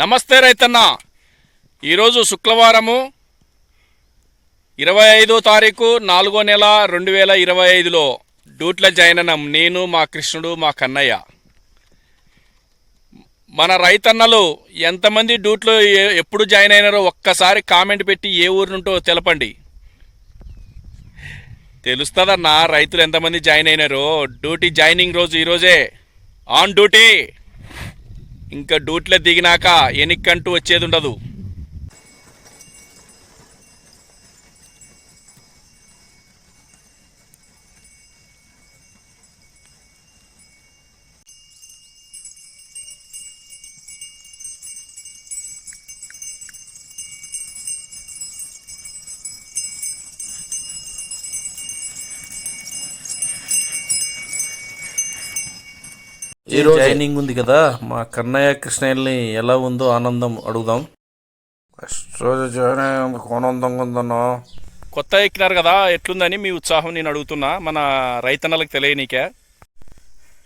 నమస్తే రైతన్న. ఈరోజు శుక్రవారము ఇరవై ఐదో తారీఖు నాలుగో నెల రెండు వేల ఇరవై ఐదులో డ్యూట్ల జైననం నేను మా కృష్ణుడు మా కన్నయ్య. మన రైతన్నలు ఎంతమంది డ్యూట్లో ఎప్పుడు జాయిన్ అయినారో ఒక్కసారి కామెంట్ పెట్టి ఏ ఊరు నుంటో తెలపండి. తెలుస్తుందన్నా రైతులు ఎంతమంది జాయిన్ అయినారో డ్యూటీ జాయినింగ్ రోజు ఈరోజే. On duty. ఇంకా డ్యూటీలో దిగినాక ఎనిక్కంటూ వచ్చేది ఉండదు ఈ రోజు ట్రైనింగ్ ఉంది కదా? మా కన్నయ్య కృష్ణయ్యల్ని ఎలా ఉందో ఆనందం అడుగుదాం. ఫస్ట్ రోజు జాయిన్ అయ్యేందుకు ఆనందంగా ఉందన్నా. కొత్త ఎక్కినారు కదా ఎట్లుందని మీ ఉత్సాహం నేను అడుగుతున్నా మన రైతన్నలకు తెలియనీకే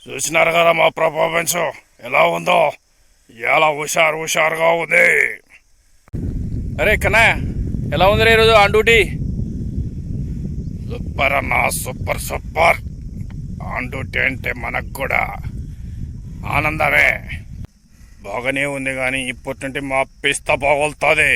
చూసినారు కదా మా పర్ఫార్మెన్స్ ఎలా ఉందో? ఎలా హుషారు హుషారుగా ఉంది. అరే కన్నా ఎలా ఉంది ఈరోజు ఆన్ డ్యూటీ సూపర్ అన్న సూపర్ సూపర్. అంటుంటే అంటే మనకు కూడా ఆనందమే. బాగానే ఉంది కానీ ఇప్పటి నుండి మా పిస్త బాగోలుతుంది.